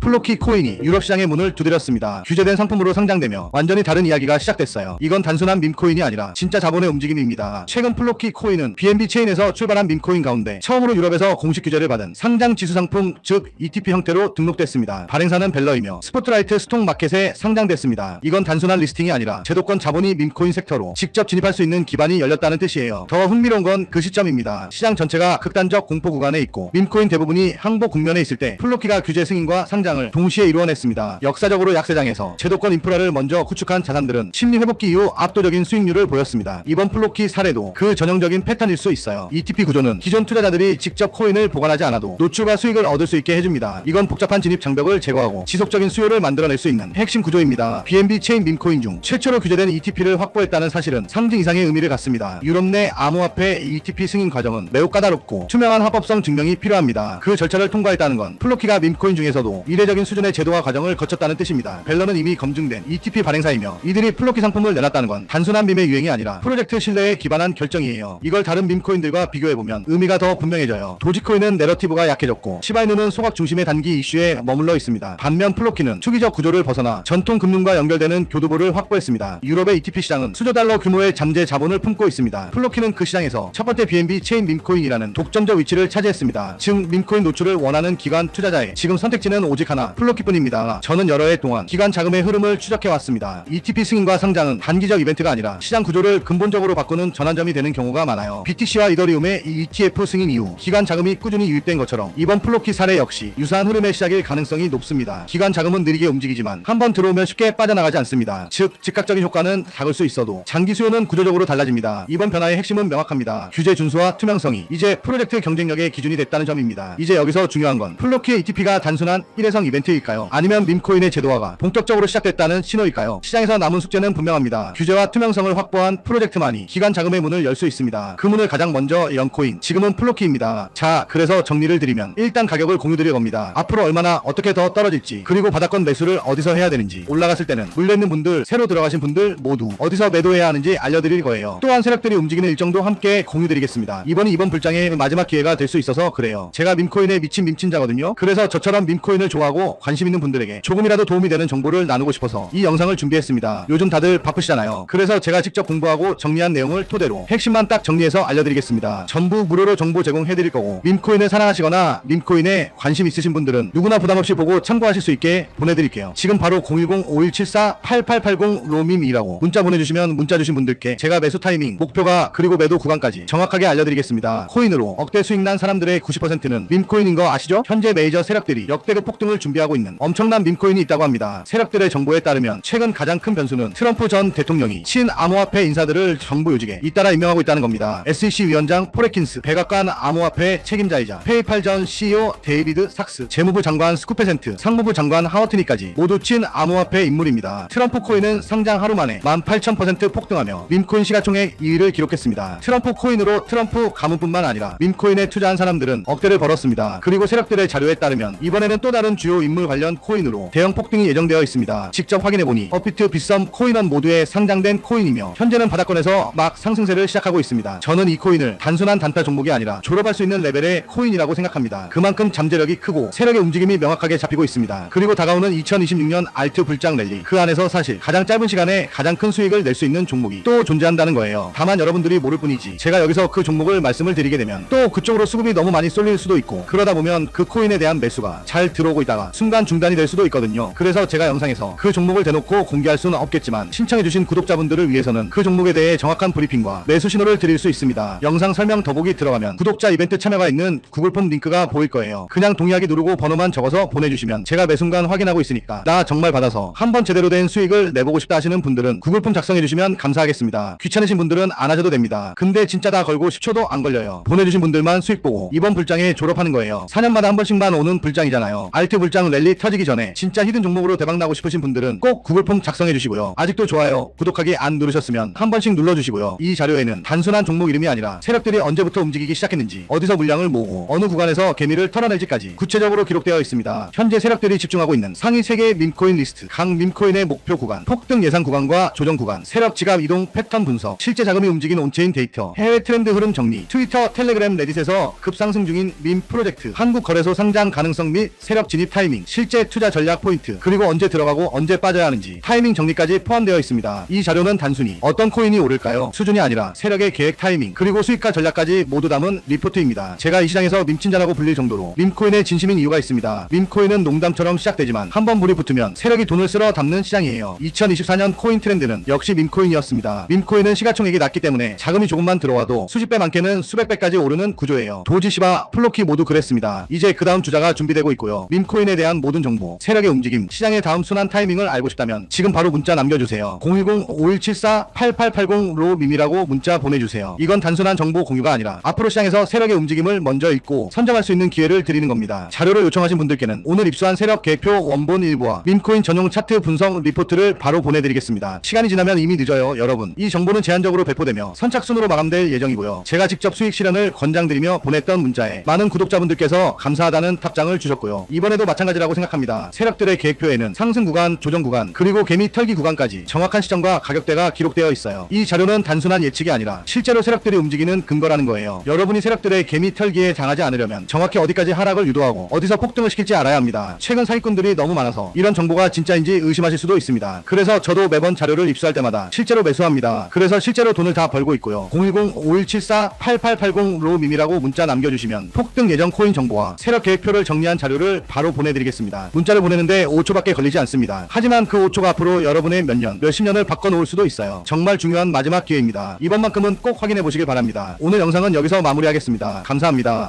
플로키 코인이 유럽 시장의 문을 두드렸습니다. 규제된 상품으로 상장되며 완전히 다른 이야기가 시작됐어요. 이건 단순한 밈코인이 아니라 진짜 자본의 움직임입니다. 최근 플로키 코인은 BNB 체인에서 출발한 밈코인 가운데 처음으로 유럽에서 공식 규제를 받은 상장 지수 상품 즉 ETP 형태로 등록됐습니다. 발행사는 벨러이며 스포트라이트 스톡 마켓에 상장됐습니다. 이건 단순한 리스팅이 아니라 제도권 자본이 밈코인 섹터로 직접 진입할 수 있는 기반이 열렸다는 뜻이에요. 더 흥미로운 건 그 시점입니다. 시장 전체가 극단적 공포 구간에 있고 밈코인 대부분이 항복 국면에 있을 때 플로키가 규제 승인과 상장 을 동시에 이루어냈습니다. 역사적으로 약세장에서 제도권 인프라를 먼저 구축한 자산들은 심리 회복기 이후 압도적인 수익률을 보였습니다. 이번 플로키 사례도 그 전형적인 패턴일 수 있어요. ETP 구조는 기존 투자자들이 직접 코인을 보관하지 않아도 노출과 수익을 얻을 수 있게 해줍니다. 이건 복잡한 진입 장벽을 제거하고 지속적인 수요를 만들어낼 수 있는 핵심 구조입니다. BNB 체인 밈코인 중 최초로 규제된 ETP를 확보했다는 사실은 상징 이상의 의미를 갖습니다. 유럽 내 암호화폐 ETP 승인 과정은 매우 까다롭고 투명한 합법성 증명이 필요합니다. 그 절차를 통과했다는 건 플로키가 밈코인 중에서도 이례 적인 수준의 제도화 과정을 거쳤다는 뜻입니다. 벨러는 이미 검증된 ETP 발행사이며 이들이 플로키 상품을 내놨다는 건 단순한 밈의 유행이 아니라 프로젝트 신뢰에 기반한 결정이에요. 이걸 다른 밈코인들과 비교해보면 의미가 더 분명해져요. 도지코인은 내러티브가 약해졌고 시바이누는 소각 중심의 단기 이슈에 머물러 있습니다. 반면 플로키는 투기적 구조를 벗어나 전통 금융과 연결되는 교두보를 확보했습니다. 유럽의 ETP 시장은 수조 달러 규모의 잠재 자본을 품고 있습니다. 플로키는 그 시장에서 첫 번째 BNB 체인 밈코인이라는 독점적 위치를 차지했습니다. 즉 밈코인 노출을 원하는 기관 투자자의 지금 선택지는 오직 하나 플로키뿐입니다. 저는 여러 해 동안 기관 자금의 흐름을 추적해왔습니다. ETP 승인과 상장은 단기적 이벤트가 아니라 시장 구조를 근본적으로 바꾸는 전환점이 되는 경우가 많아요. BTC와 이더리움의 이 ETF 승인 이후 기관 자금이 꾸준히 유입된 것처럼 이번 플로키 사례 역시 유사한 흐름의 시작일 가능성이 높습니다. 기관 자금은 느리게 움직이지만 한 번 들어오면 쉽게 빠져나가지 않습니다. 즉 즉각적인 효과는 작을 수 있어도 장기 수요는 구조적으로 달라집니다. 이번 변화의 핵심은 명확합니다. 규제 준수와 투명성이 이제 프로젝트 경쟁력의 기준이 됐다는 점입니다. 이제 여기서 중요한 건 플로키의 ETP가 단순한 일 회성 이벤트일까요? 아니면 밈코인의 제도화가 본격적으로 시작됐다는 신호일까요? 시장에서 남은 숙제는 분명합니다. 규제와 투명성을 확보한 프로젝트만이 기관 자금의 문을 열 수 있습니다. 그 문을 가장 먼저 연 코인, 지금은 플로키입니다. 자, 그래서 정리를 드리면 일단 가격을 공유드릴 겁니다. 앞으로 얼마나 어떻게 더 떨어질지, 그리고 바닥권 매수를 어디서 해야 되는지, 올라갔을 때는 물려있는 분들, 새로 들어가신 분들 모두 어디서 매도해야 하는지 알려드릴 거예요. 또한 세력들이 움직이는 일정도 함께 공유드리겠습니다. 이번이 이번 불장의 마지막 기회가 될 수 있어서 그래요. 제가 밈코인에 미친 밈친자거든요. 그래서 저처럼 밈코인을 좋아하고 관심 있는 분들에게 조금이라도 도움이 되는 정보를 나누고 싶어서 이 영상을 준비했습니다. 요즘 다들 바쁘시잖아요. 그래서 제가 직접 공부하고 정리한 내용을 토대로 핵심만 딱 정리해서 알려드리겠습니다. 전부 무료로 정보 제공해드릴 거고 밈코인을 사랑하시거나 밈코인에 관심 있으신 분들은 누구나 부담없이 보고 참고하실 수 있게 보내드릴게요. 지금 바로 010-5174-8880 로밈이라고 문자 보내주시면 문자 주신 분들께 제가 매수 타이밍, 목표가 그리고 매도 구간까지 정확하게 알려드리겠습니다. 코인으로 억대 수익 난 사람들의 90%는 밈코인인 거 아시죠? 현재 메이저 세력들이 역대급 폭등을 준비하고 있는 엄청난 밈코인이 있다고 합니다. 세력들의 정보에 따르면 최근 가장 큰 변수는 트럼프 전 대통령이 친암호화폐 인사들을 정부 요직에 잇따라 임명하고 있다는 겁니다. SEC 위원장 포레킨스, 백악관 암호화폐 책임자이자 페이팔 전 CEO 데이비드 삭스, 재무부 장관 스쿠페센트, 상무부 장관 하워트니까지 모두 친암호화폐 인물입니다. 트럼프 코인은 상장 하루 만에 18,000% 폭등하며 밈코인 시가총액 2위를 기록했습니다. 트럼프 코인으로 트럼프 가문뿐만 아니라 밈코인에 투자한 사람들은 억대를 벌었습니다. 그리고 세력들의 자료에 따르면 이번에는 또 다른 주요 인물 관련 코인으로 대형 폭등이 예정되어 있습니다. 직접 확인해보니 어피트, 빗썸, 코인원 모두에 상장된 코인이며 현재는 바닥권에서 막 상승세를 시작하고 있습니다. 저는 이 코인을 단순한 단타 종목이 아니라 졸업할 수 있는 레벨의 코인이라고 생각합니다. 그만큼 잠재력이 크고 세력의 움직임이 명확하게 잡히고 있습니다. 그리고 다가오는 2026년 알트 불장 랠리 그 안에서 사실 가장 짧은 시간에 가장 큰 수익을 낼 수 있는 종목이 또 존재한다는 거예요. 다만 여러분들이 모를 뿐이지 제가 여기서 그 종목을 말씀을 드리게 되면 또 그쪽으로 수급이 너무 많이 쏠릴 수도 있고 그러다 보면 그 코인에 대한 매수가 잘 들어오고 있다 가 순간 중단이 될 수도 있거든요. 그래서 제가 영상에서 그 종목을 대놓고 공개할 수는 없겠지만 신청해주신 구독자분들을 위해서는 그 종목에 대해 정확한 브리핑과 매수 신호를 드릴 수 있습니다. 영상 설명 더보기 들어가면 구독자 이벤트 참여가 있는 구글폼 링크가 보일 거예요. 그냥 동의하기 누르고 번호만 적어서 보내주시면 제가 매 순간 확인하고 있으니까 나 정말 받아서 한번 제대로 된 수익을 내보고 싶다 하시는 분들은 구글폼 작성해주시면 감사하겠습니다. 귀찮으신 분들은 안 하셔도 됩니다. 근데 진짜 다 걸고 10초도 안 걸려요. 보내주신 분들만 수익 보고 이번 불장에 졸업하는 거예요. 4년마다 한 번씩만 오는 불장이잖아요. 알트 불장 랠리 터지기 전에 진짜 히든 종목으로 대박 나고 싶으신 분들은 꼭 구글폼 작성해 주시고요. 아직도 좋아요, 구독하기 안 누르셨으면 한 번씩 눌러주시고요. 이 자료에는 단순한 종목 이름이 아니라 세력들이 언제부터 움직이기 시작했는지, 어디서 물량을 모으고 어느 구간에서 개미를 털어낼지까지 구체적으로 기록되어 있습니다. 현재 세력들이 집중하고 있는 상위 3개의 밈코인 리스트, 각 밈코인의 목표 구간, 폭등 예상 구간과 조정 구간, 세력 지갑 이동 패턴 분석, 실제 자금이 움직인 온체인 데이터, 해외 트렌드 흐름 정리, 트위터, 텔레그램, 레딧에서 급상승 중인 밈 프로젝트, 한국 거래소 상장 가능성 및 세력 진입 타이밍, 실제 투자 전략 포인트, 그리고 언제 들어가고 언제 빠져야 하는지 타이밍 정리까지 포함되어 있습니다. 이 자료는 단순히 어떤 코인이 오를까요? 수준이 아니라 세력의 계획 타이밍, 그리고 수익과 전략까지 모두 담은 리포트입니다. 제가 이 시장에서 밈친자라고 불릴 정도로 밈코인의 진심인 이유가 있습니다. 밈코인은 농담처럼 시작되지만 한 번 물이 붙으면 세력이 돈을 쓸어 담는 시장이에요. 2024년 코인 트렌드는 역시 밈코인이었습니다. 밈코인은 시가총액이 낮기 때문에 자금이 조금만 들어와도 수십 배 많게는 수백 배까지 오르는 구조예요. 도지시바, 플로키 모두 그랬습니다. 이제 그 다음 주자가 준비되고 있고요. 밈코인 에 대한 모든 정보, 세력의 움직임, 시장의 다음 순환 타이밍을 알고 싶다면 지금 바로 문자 남겨주세요. 010-5174-8880로 밈이라고 문자 보내주세요. 이건 단순한 정보 공유가 아니라 앞으로 시장에서 세력의 움직임을 먼저 읽고 선점할 수 있는 기회를 드리는 겁니다. 자료를 요청하신 분들께는 오늘 입수한 세력 계획표 원본 일부와 밈코인 전용 차트 분석 리포트를 바로 보내드리겠습니다. 시간이 지나면 이미 늦어요, 여러분. 이 정보는 제한적으로 배포되며 선착순으로 마감될 예정이고요. 제가 직접 수익 실현을 권장드리며 보냈던 문자에 많은 구독자분들께서 감사하다는 답장을 주셨고요. 이번에도 마찬가지라고 생각합니다. 세력들의 계획표에는 상승 구간, 조정 구간, 그리고 개미 털기 구간까지 정확한 시점과 가격대가 기록되어 있어요. 이 자료는 단순한 예측이 아니라 실제로 세력들이 움직이는 근거라는 거예요. 여러분이 세력들의 개미 털기에 당하지 않으려면 정확히 어디까지 하락을 유도하고 어디서 폭등을 시킬지 알아야 합니다. 최근 사기꾼들이 너무 많아서 이런 정보가 진짜인지 의심하실 수도 있습니다. 그래서 저도 매번 자료를 입수할 때마다 실제로 매수합니다. 그래서 실제로 돈을 다 벌고 있고요. 010-5174-8880로 밈이라고 문자 남겨주시면 폭등 예정 코인 정보와 세력 계획표를 정리한 자료를 바로 보내드리겠습니다. 문자를 보내는데 5초밖에 걸리지 않습니다. 하지만 그 5초가 앞으로 여러분의 몇 년, 몇십 년을 바꿔놓을 수도 있어요. 정말 중요한 마지막 기회입니다. 이번만큼은 꼭 확인해 보시길 바랍니다. 오늘 영상은 여기서 마무리하겠습니다. 감사합니다.